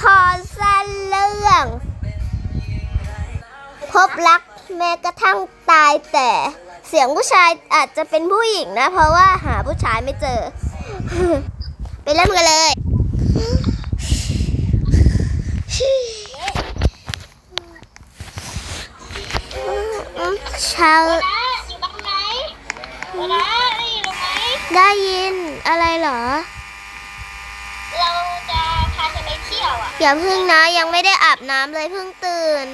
ครสั้นเรื่อง พบรักแม้กระทั่งตายแต่เสียงผู้ชายอาจจะเป็นผู้หญิงนะ เพราะว่าหาผู้ชายไม่เจอ ไปเริ่มกันเลย ชาวนะอยู่บ้านไหนวนะได้ยินไหมได้ยินอะไรเหรอ เรา อะอย่าพึ่งนะยังไม่ได้อาบน้ำเลยเพิ่งตื่น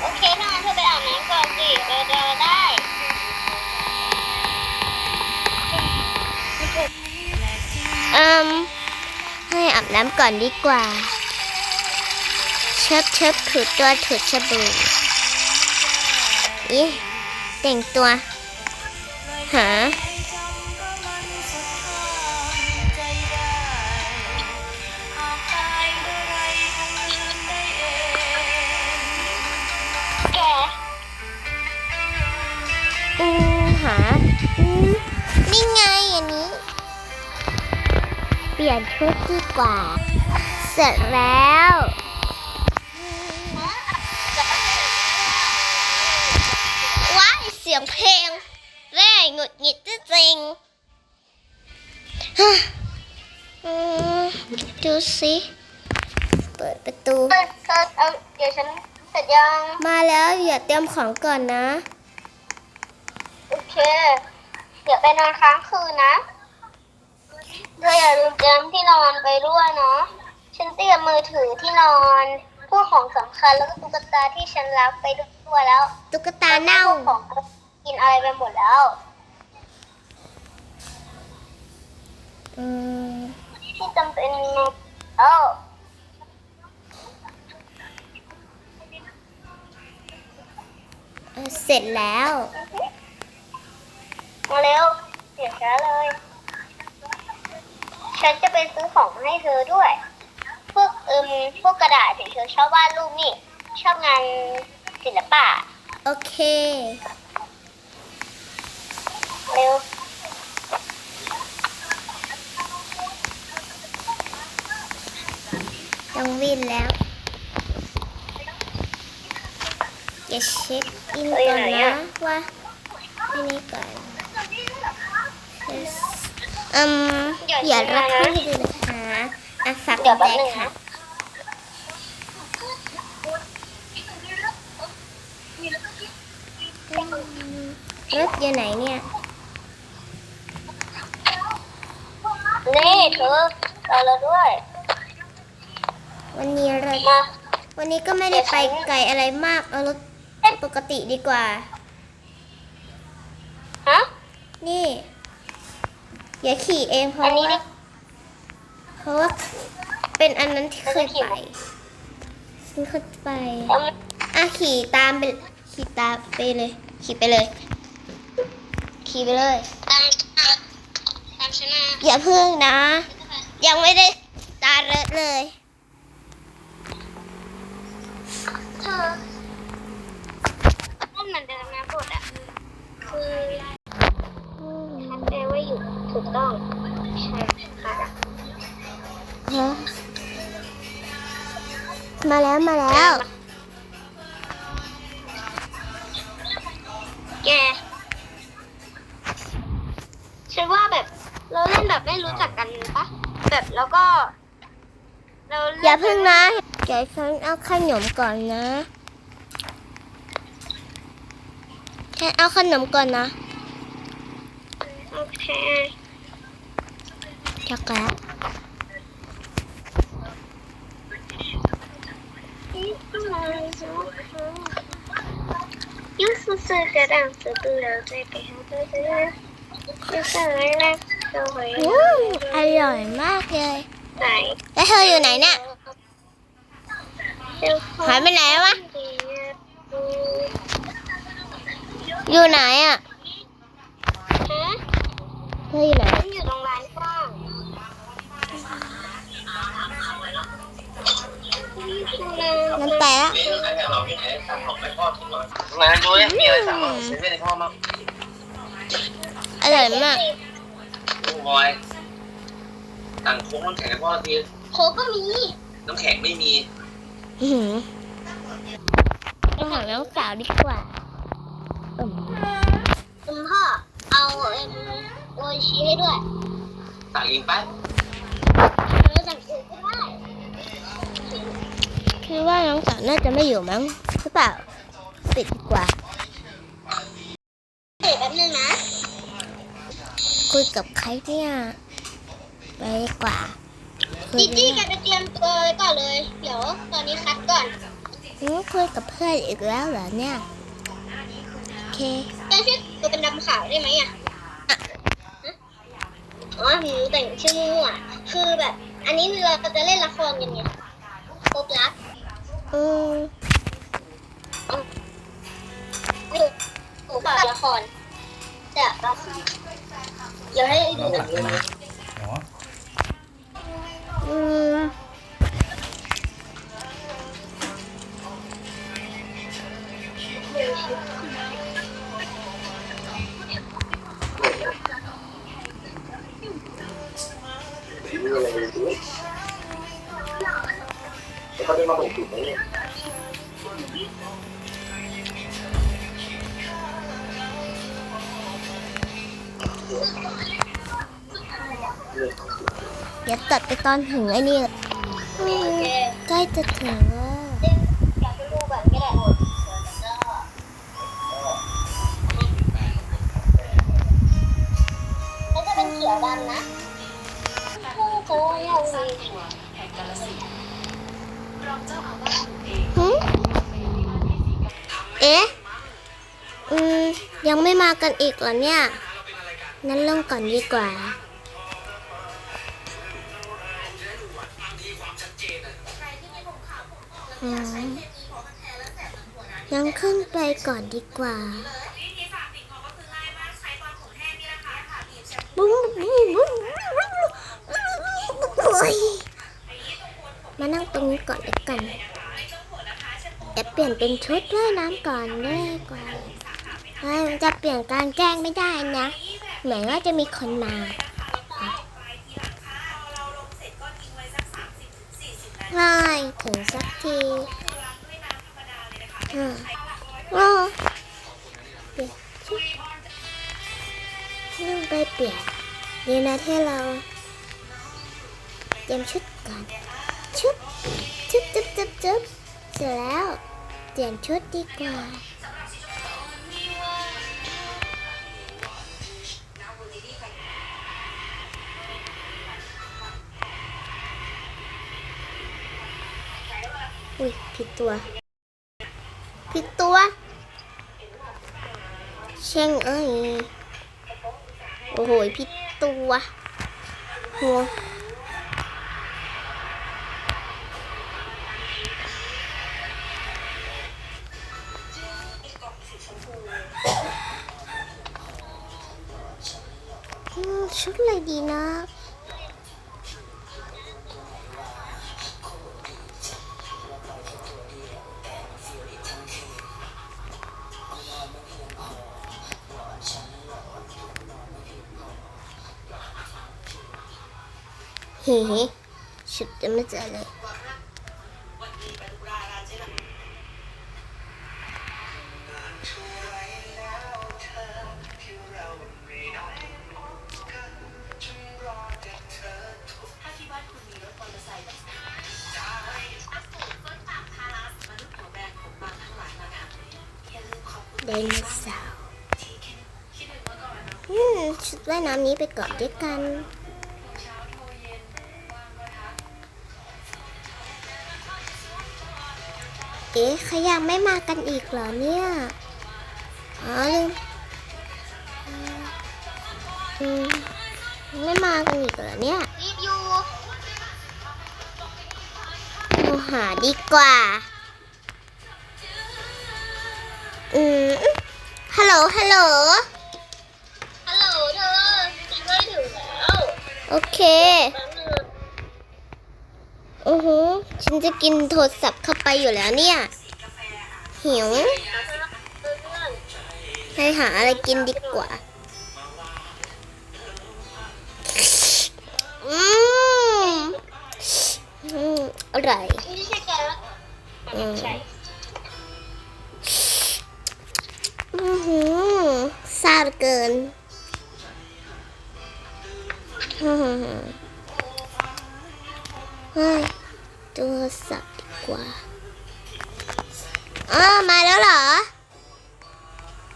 โอเคถ้างั้นเธอไปอาบน้ำก่อนสิเราจะได้อืมให้อาบน้ำก่อนดีกว่า เชิบเชิบถูตัวถูชะบูอีแต่งตัว หา นี่ไงอันนี้ เปลี่ยนชุดดีกว่า เสร็จแล้วว้ายเสียงเพลงแร่หงุดหงิดจริงๆฮะอืมดูสิเปิดประตูเธอเธอเอาเดี๋ยวฉันเสร็จยัง มาแล้วอย่าเตรียมของก่อนนะ โอเค เดี๋ยวไปนอนค้างคืนนะเธออย่าลืมเตรียมที่นอนไปด้วยเนาะ ฉันเตรียมมือถือที่นอน พวกของสำคัญแล้วก็ตุ๊กตาที่ฉันรักไปด้วยแล้วตุ๊กตาเน่า พวกของกินอะไรไปหมดแล้ว อืมที่จำเป็นเอ้าเอ่อเสร็จแล้ว มาเร็วเสียช้าเลย ฉันจะไปซื้อของให้เธอด้วย พวกเอิมพวกกระดาษที่เธอชอบวาดรูปนี่ ชอบงานศิลปะ โอเค เร็ว ต้องวิ่งแล้ว อย่าเช็คอินก่อนนะว่าอันนี้ก่อน Yes อืมอย่ารับผู้ดูนะคะอะฝากเดี๋ยวแบแป๊บกนึงค่ะนะรถอยู่ไหนเนี่ยนี่เธอเราแล้วด้วย วันนี้เรามาวันนี้ก็ไม่ได้ไปไกลอะไรมากเอารถปกติดีกว่า ฮะ นี่ อย่าขี่เองเพราะอันนี้ว่าดิเพราะว่าเป็นอันนั้นที่เคยไปฉันเคยไปเอามาอะขี่ตามไปขี่ตามไปเลย ขี่ไปเลย ขี่ไปเลยตามตามฉันมาอย่าพึ่งนะ ยังไม่ได้ตาเรถเลยเธอนั่นเหมือนเดิมนะบทอะคือคัดแปลว่าอยู่ ถูกต้อง ใช่ค่ะฮะมาแล้วมาแล้ว แก ฉันว่าแบบเราเล่นแบบไม่รู้จักกันปะแบบแล้วก็เราเล่นอย่าพึ่งนะเดี๋ยวฉันเอาขนมก่อนนะฉันเอาขนมก่อนนะ โอเค ช็อกโกแลตยูสุสกระดังสุดแล้วใจไปหาเธอเธอจะสายแรกจะไว้อืมอร่อยมากเลย ไหน แล้วเธออยู่ไหนเนี่ยหายไปไหนวะ อยู่ไหนอะฮะเธออยู่ไหนฉันอยู่ตรงร้าน งั้นไปละงานดูมีอะไรสั่งบ้างเซเว่นให้พ่อมั้งอร่อยมากลูกบอยสั่งโค้งน้ำแข็งให้พ่อทีโค้กก็มีน้ำแข็งไม่มีอื้อหือไปหาน้องสาวดีกว่าอืมคุณพ่อเอาเอ็มโอชีให้ด้วยสั่งเองไป คิดว่าน้องสาวน่าจะไม่อยู่มั้งหรือเปล่าปิดดีกว่าเดี๋ยวแป๊บนึงนะ คุยกับใครเนี่ยไปดีกว่าคุยจีจี้กัแกไปเตรียมตัวไว้ก่อนเลย เดี๋ยวตอนนี้คัดก่อนคุยกับเพื่อนอีกแล้วเหรอเนี่ยโอเคแกชื่อตัวเป็นดำขาวได้ไหมอะอ๋อหนูแต่งชื่อมั่วคือแบบ อันนี้เราจะเล่นละครกันไงพบรัก อืมไม่ดูหนูเปล่าละครแต่เดี๋ยวให้ดูเราผัดม ตัดไปตอนถึงไอ้นี่เลยอืโอมเคใกล้จะถึงแล้วอยากไปดูก่อนก็ได้แล้วจะเป็นเขียวดำนะโอ้ยเอาสิหึเอ๊ะ อืม ยังไม่มากันอีกเหรอเนี่ยงั้นเริ่มก่อนดีกว่า ยังขึ้นไปก่อนดีกว่า บุ้งบุ้งบุ้งโอ้ยมานั่งตรงนี้ก่อนเดีกันเดี๋ยวเปลี่ยนเป็นชุดว่ายน้ำก่อนด้วยกว่าเฮ้ยมันจะเปลี่ยนกลารแจ้งไม่ได้นะ เหมือนว่าจะมีคนมาไม่ถึง สักทีอืมอ๋อเปลี่ยนชุดนุ่งไปเปลี่ยนดีนะที่เราเตรียมชุดก่อนชุดชุดจุ๊บจุ๊บจุ๊บเสร็จแล้วเปลี่ยนชุดดีกว่า ตัวผิดตัว เช่งเอ้ย โอ้โหผิดตัวหัวชุดอะไรดีนะ เฮ้ชุดจะไม่เจอเลยไดนสาร์อืมชุดว่ายน้ำนี้ไปเก่อนด้วยกัน เอ๊ะเขายังไม่มากันอีกเหรอเนี่ย อ๋อลืมอืมไม่มากันอีกเหรอเนี่ยรีบอยู่โทรหาดีกว่า อืม ฮัลโหล ฮัลโหล ฮัลโหลเธอฉันใกล้ถึงแล้ว โอเคแป๊บนึง อือหือฉันจะกินโทรศัพท์เข้าไปอยู่แล้วเนี่ย หิว ให้หาอะไรกินดีกว่า อืมอะไรไม่ใช่แกแล้วอืมอือหือซาเหลือเกินอือหือ ฮ้ยโทรศัพท์ดีกว่าเออมาแล้วเหรอ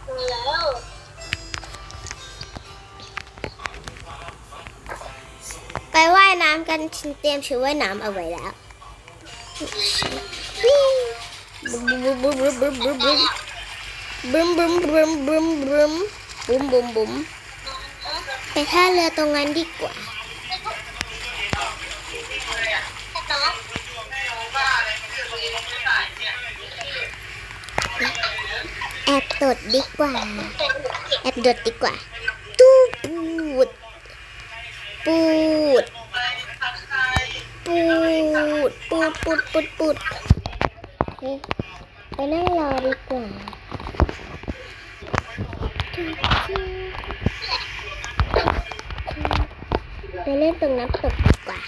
มาแล้วไปว่ายน้ำกันฉันเตรียมชุดว่ายน้ำเอาไว้แล้วบึ้มบึ้มบึ้มบึ้มบึ้มบึ้มบึ้มบึ้มบึ้มบึ้มบึ้มบึ้มบึ้มบึ้มบึ้มไปท่าเรือตรงนั้นดีกว่า แอบตดดีกว่า แอบดดดีกว่า ตู้ปูด ปูด ปูด ปูดปูดปูดปูดเฮ้ยไปนั่งรอดีกว่าไปเล่นตรงน้ำตกดีกว่า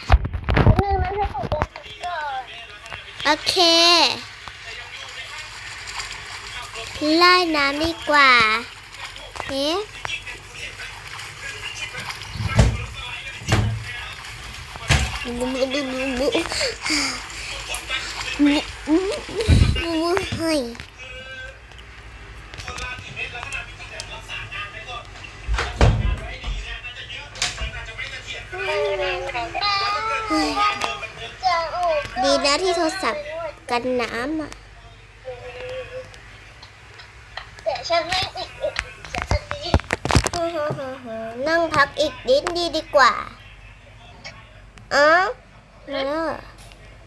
นึงนะให้ผมดูก่อนโอเค ไล่น้ำดีกว่า เอ๊ะบุบุบุบุบุบุเฮ้ยเฮ้ยดีนะที่โทรศัพท์กันน้ำอะ แต่ ฉันไม่อีกอีกจะดีนั่งพักอีกนิดดีดีกว่าอ๋อมาแล้วเหรอ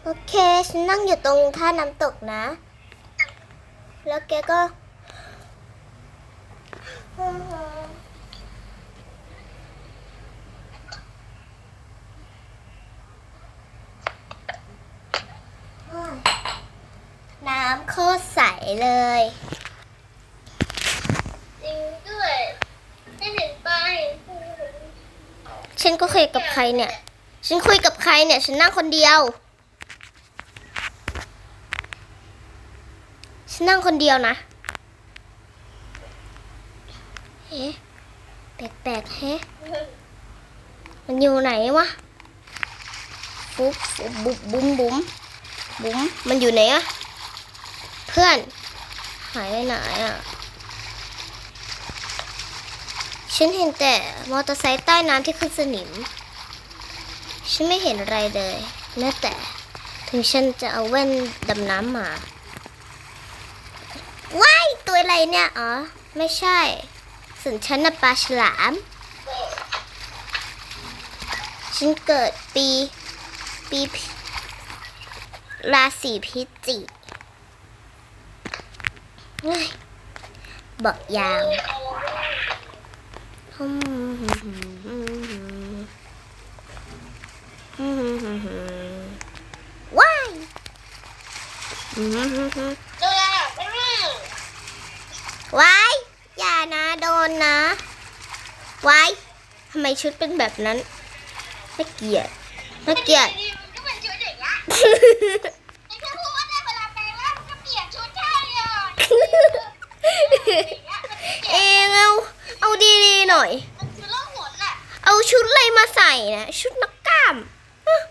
โอเค ฉันนั่งอยู่ตรงท่าน้ำตกนะ แล้วแกก็น้ำโคตรใสเลย จริงด้วยไม่เห็นไป ฉันก็คุยกับใครเนี่ย ฉันคุยกับใครเนี่ย ฉันนั่งคนเดียว ฉันนั่งคนเดียวนะ เฮ้แปลกๆแฮะมันอยู่ไหนวะฟุบฟุบบุบบุ้มบุ้มบุ้มมันอยู่ไหนอะเพื่อน หายไปไหนอะ ฉันเห็นแต่มอเตอร์ไซค์ใต้น้ำที่ขึ้นสนิม ฉันไม่เห็นอะไรเลยแม้แต่ถึงฉันจะเอาแว่นดำน้ำมา ว้าย ตัวอะไรเนี่ย อ๋อ ไม่ใช่ ส่วนฉันน่ะปลาฉลาม ฉันเกิดปี ปีราศีพิจิกเบอกยาว ว้ายอืมดูแลไม่รู้ว้ายอย่านะโดนนะว้ายทำไมชุดเป็นแบบนั้นน่าเกลียดน่าเกลียด มันก็เป็นชุดอย่างเงี้ยไอ้แค่พูดว่าได้เวลาแปลงร่างก็เปลี่ยนชุดได้เลย เองเอาเอาดีๆ หน่อย มันคือโลกหนน่ะเอาชุดอะไรมาใส่นะ ชุดนักกล้ามฮะ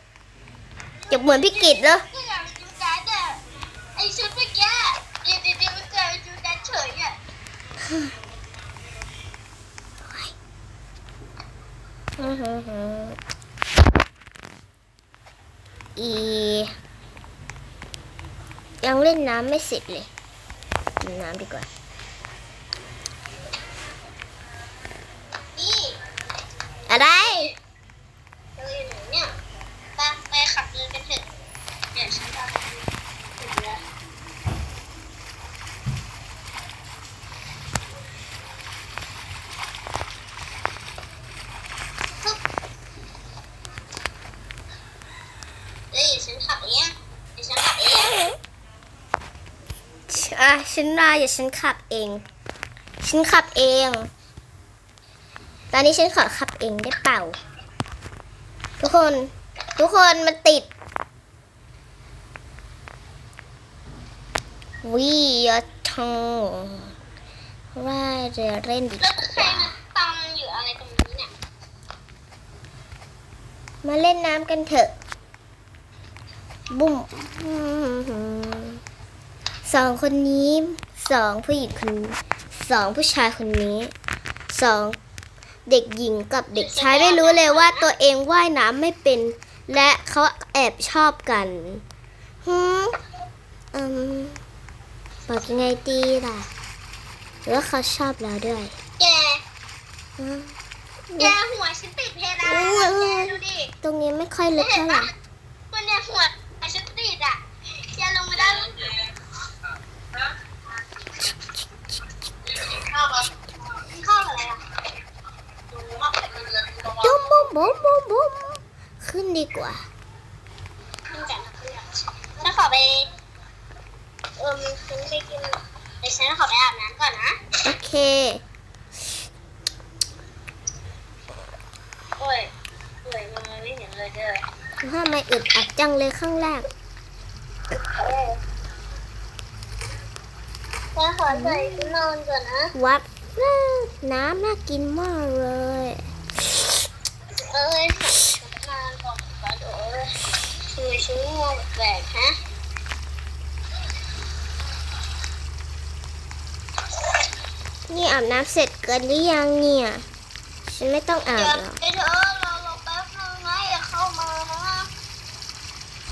อย่าเหมือนพี่กิตเลยก็อย่างจูดันอะไอชุดเมื่อกี้อยู่ดีๆมันเจอจูดันเฉยอะอียังเล่นน้ำไม่เสร็จเลยกินน้ำดีกว่า นี่ อะไรเธออยู่ไหนเนี่ยไปไปขับเรือกันเถอะเดี๋ยวฉันพาไปดูถึงแล้วฮึบเฮ้ยฉันขับเองเดี๋ยวฉันขับเองอะฉันมาอย่าฉันขับเอง ฉันขับเองต อนนี้ฉันขอขับเองได้เปล่า ทุกคน ทุกคนมันติดวิยทองว่าจะเล่นดีแล้วกใครว่ามาตำอยู่อะไรตรงนี้เนี่ย มาเล่นน้ำกันเถอะ บุ้มสองคนนี้ สองผู้หญิงคน สองผู้ชายคนนี้ สอง เด็กหญิงกับเด็กชายไม่รู้เลยว่าตัวเองว่ายน้ำไม่เป็น และเขาแอบชอบกันฮึอืมบอกยังไงดีล่ะหรือว่าเขาชอบเราด้วยแกอืมแกหัวฉันติดเพดานอืมแกดูดิตรงนี้ไม่ค่อยลึกเห็นเท่าไหร่ปะวันเนี้ยหัวฉันติดอะแกลงมาได้แล้วเข้ามาเข้าอะไรอะ จุ้ม บุ้มบุ้มบุ้มขึ้นดีกว่าขึ้นจากฉันขอไปเออมฉันไปกินเดี๋ยวฉันขอไปอาบน้ำก่อนนะโอเคโอ้ยโอ้ยมันไม่เห็นเลยเด้อทำไมอึดอัดจังเลยข้างล่างฉันขอใส่นอนก่อนนะวัดน้ำน่ากินมากเลย เอ้ยใส่ชุดนอนก่อนก่อนเดี๋ยวทำไมฉันง่วงแปลกๆฮะ นี่ อาบน้ำเสร็จกันหรือยังเนี่ย ฉันไม่ต้องอาบเดี๋ยวหรอกไอ้เธอรอรอแป๊บนึงนะอย่าเข้ามานะ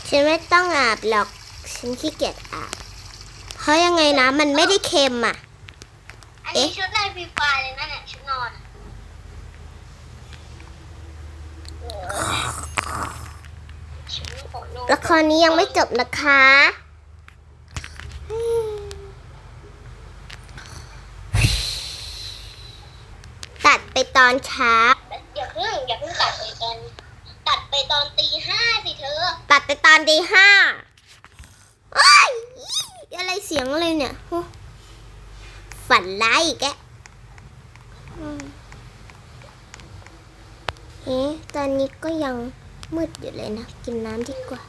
ฉันไม่ต้องอาบหรอก ฉันขี้เกียจอาบ เพราะยังไงน้ำมันไม่ได้เค็มอะ อันนี้เอ๊ะชุดในฟรีไฟเลยนะเนี่ยชุดนอนฉันขอลงละครนี้ยังไม่จบนะคะ ตัดไปตอนเช้า อย่าเพิ่งอย่าเพิ่งตัดไปตอนตัดไปตอนตีห้าสิเธอ ตัดไปตอนดีห้าเอ้ยอะไรเสียงอะไรเนี่ยโอ้ฝันร้ายอีกแกอืมเอ๊ะตอนนี้ก็ยังมืดอยู่เลยนะ กินน้ำดีกว่า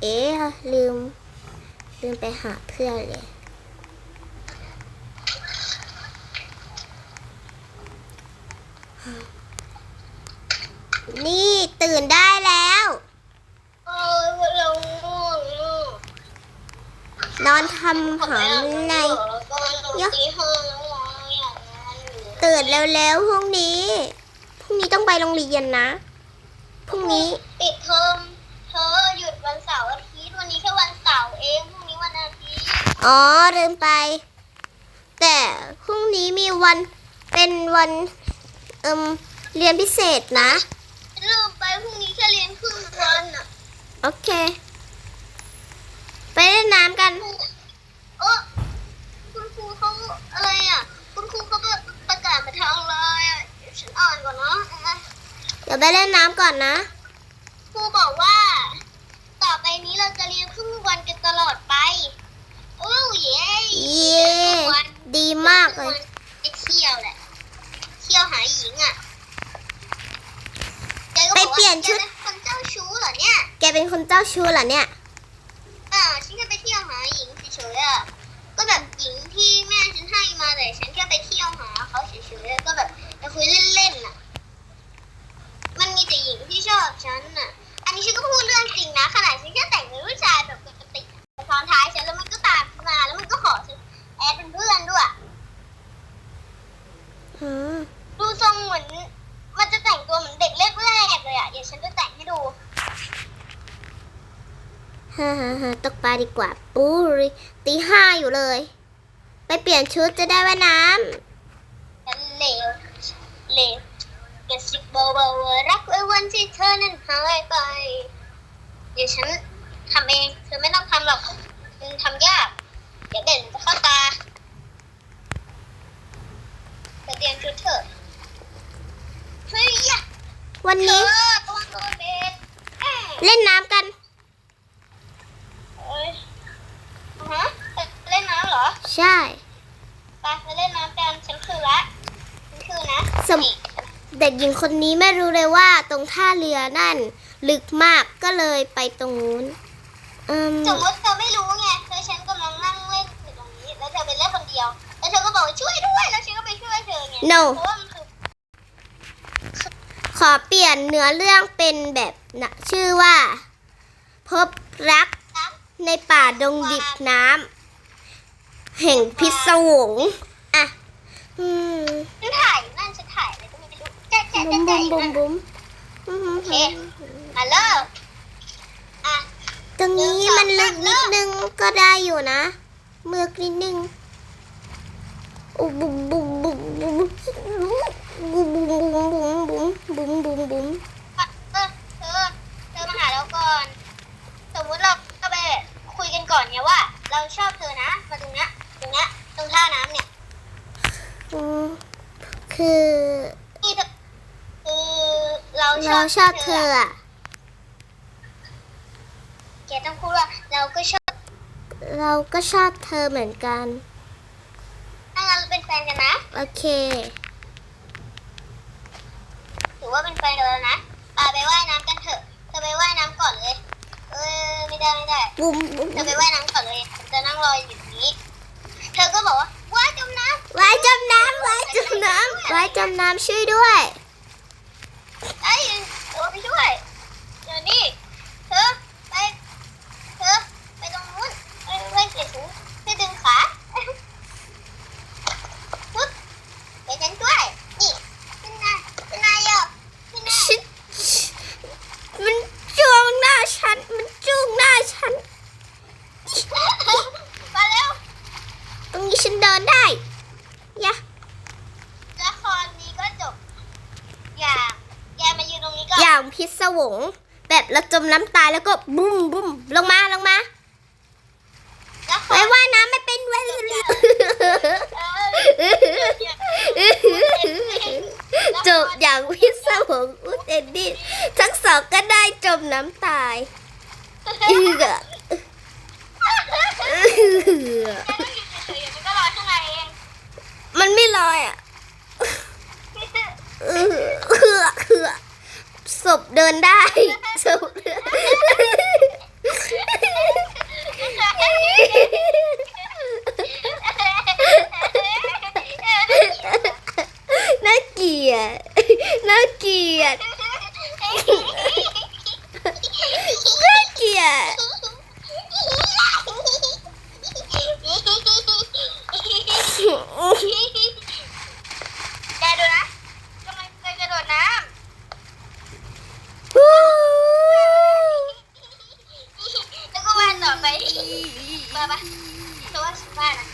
เอ๊ะลืม ลืมไปหาเพื่อนเลย นี่ตื่นได้แล้ว เออเราง่วงลูกนอนทำหอมในยกตีห้าแล้วมองอย่างนั้นอยู่ตื่นเร็วๆพรุ่งนี้ พรุ่งนี้ต้องไปโรงเรียนนะ พรุ่งนี้ ปิดเทอมเธอหยุดวันเสาร์อาทิตย์วันนี้แค่วันเสาร์เองพ อ๋อลืมไป แต่พรุ่งนี้มีวันเป็นวันเอิมเรียนพิเศษนะลืมไปพรุ่งนี้แค่เรียนครึ่งวันอะโอเค ไปเล่นน้ำกันเออคุณครูเขาอะไรอะ คุณครูเขาประกาศมาทางไลน์อะเดี๋ยวฉันอ่านก่อนเนาะอะเดี๋ยวไปเล่นน้ำก่อนนะครูบอกว่า ต่อไปนี้เราจะเรียนครึ่งวันกันตลอดไป โอ้เย้ เย้ดีมากเลย ไปเที่ยวแหละ เที่ยวหาหญิงอะแกก็ ไป บอกว่า เปลี่ยนชุด แกเป็นคนเจ้าชู้เหรอเนี่ย แกเป็นคนเจ้าชู้เหรอเนี่ย อ่าฉันแค่ไปเที่ยวหาหญิงเฉยๆอะ ก็แบบหญิงที่แม่ฉันให้มาแต่ฉันแค่ไปเที่ยวหาเขาเฉยๆอะก็แบบไปคุยเล่นๆน่ะ มันมีแต่หญิงที่ชอบฉันน่ะ อันนี้ฉันก็พูดเรื่องจริงนะขนาดฉันแค่แต่งเป็นผู้ชายแบบปกติอะแต่ตอนท้ายฉันแล้วมันก็ตามฉันมาแล้วมันก็ขอฉันแอดเป็นเพื่อนด้วย อืม ดูทรงเหมือน มันจะแต่งตัวเหมือนเด็กแรกๆเลยอะ เดี๋ยวฉันจะแต่งให้ดู ฮ่าฮ่าฮ่าตก ปลาดีกว่าปูริตีห้าอยู่เลย ไปเปลี่ยนชุดจะได้ว่ายน้ฉันเลวเลวกระซิบเบาๆว่ารักไว้วันที่เธอนั้นหายไป เดี๋ยวฉันทำเองเธอไม่ต้องทำหรอกมันทำยาก เดี๋ยวเด่นจะเข้าตาเธอเตรียมชุดเถอะเฮ้ยยะำวันเธนี้อตัวตัวเด็กเอ้ยเล่นน้ำกัน เอ้ยอ่าฮะเล่นน้ำเหรอใช่ ไปไปเล่นน้ำกันฉันคือละฉันคือนะสม นี่เด็กหญิงคนนี้ไม่รู้เลยว่าตรงท่าเรือนั่น ลึกมากก็เลยไปตรงนู้นอืมสมมติเธอไม่รู้ไงเธอฉันกำลังนั่งเล่นอยู่ตรงนี้ แล้วเธอไปเล่นคนเดียว แล้วเธอก็บอกว่าช่วยด้วย แล้วฉันก็ไปช่วยเธอไง no เพราะว่ามันคือขอเปลี่ยนเนื้อเรื่องเป็นแบบนะชื่อว่า พบรักน้ ในป่าดงดิบน้ำแห่งพิศวงอะอืมำฉันถ่ายนั่นฉันถ่ายอะไรก็ไม่รู้แจ๊ะแจ๊ะบุ้แจ๊ะมแจ๊ะบุ้มอยู่บุ้มนั่นบุ้มโอเคมาเริ่มอะตรงนี้มันลึกนิดนึงก็ได้อยู่นะเมือกนิดนึงอุบุ้มบุ้มบุ้มบุ้มบุ้มบุ้มบุ้มบุ้มบุ้มบุ้มบุ้มบุ้ม เออเธอเธอมาหาเราก่อน สมมุติเราก็ไปคุยกันก่อนไงว่า เรา ชอบเธอนะ มาตรงเนี้ยตรงเนี้ยตรงท่าน้ำเนี่ยอืมคือนี่เธอคือเราชเราอบชอบเธออะแกต้องพูดว่าเราก็ชอบเราก็ชอบเธอเหมือนกัน ถ้างั้นเราเป็นแฟนกันนะ โอเค ถือว่าเป็นแฟนกันแล้วนะปาไปว่ายน้ำกันเถอะ เธอไปว่ายน้ำก่อนเลย เออไม่ได้ไม่ได้ บุ้มบุ้มเธอไปว่ายน้ำก่อนเลยผม จะนั่งรออยู่ตรงนี้ เธอก็บอกว่าว่ายจมน้ำไว้จำน้ำไว้จำน้ำไว้จำน้ำช่วยด้วย เบอร์ปะตัวว่าบ้านอะ